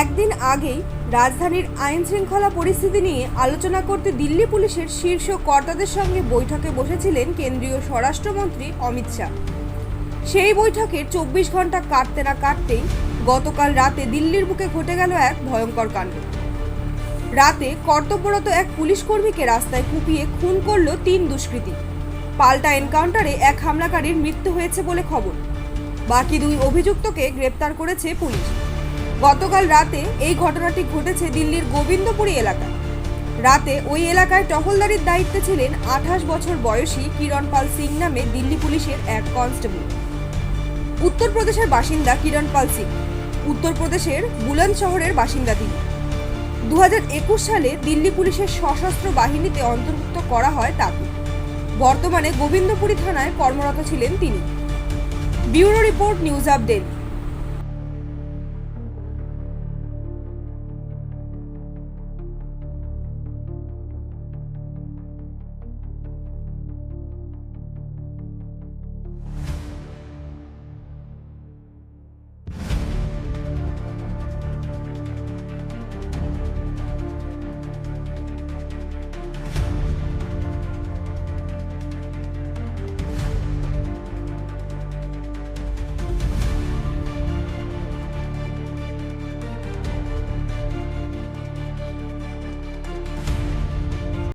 একদিন আগেই রাজধানীর আইন শৃঙ্খলা পরিস্থিতি নিয়ে আলোচনা করতে দিল্লি পুলিশের শীর্ষ কর্তাদের সঙ্গে বৈঠকে বসেছিলেন কেন্দ্রীয় স্বরাষ্ট্রমন্ত্রী অমিত শাহ। সেই বৈঠকের চব্বিশ ঘণ্টা কাটতে না কাটতেই গতকাল রাতে দিল্লির বুকে ঘটে গেল এক ভয়ঙ্কর কাণ্ড। রাতে কর্তব্যরত এক পুলিশ কর্মীকে রাস্তায় কুপিয়ে খুন করল তিন দুষ্কৃতী। পাল্টা এনকাউন্টারে এক হামলাকারীর মৃত্যু হয়েছে বলে খবর। বাকি দুই অভিযুক্তকে গ্রেপ্তার করেছে পুলিশ। গতকাল রাতে এই ঘটনাটি ঘটেছে দিল্লির গোবিন্দপুরী এলাকায়। রাতে ওই এলাকায় টহলদারির দায়িত্বে ছিলেন আঠাশ বছর বয়সী কিরণ পাল সিং নামে দিল্লি পুলিশের এক কনস্টেবল। উত্তরপ্রদেশের বাসিন্দা কিরণ পাল সিং। উত্তরপ্রদেশের বুলন্দ শহরের বাসিন্দা তিনি। দু হাজার একুশ সালে দিল্লি পুলিশের সশস্ত্র বাহিনীতে অন্তর্ভুক্ত করা হয় তাকে। বর্তমানে গোবিন্দপুরী থানায় কর্মরত ছিলেন তিনি। Bureau report news update.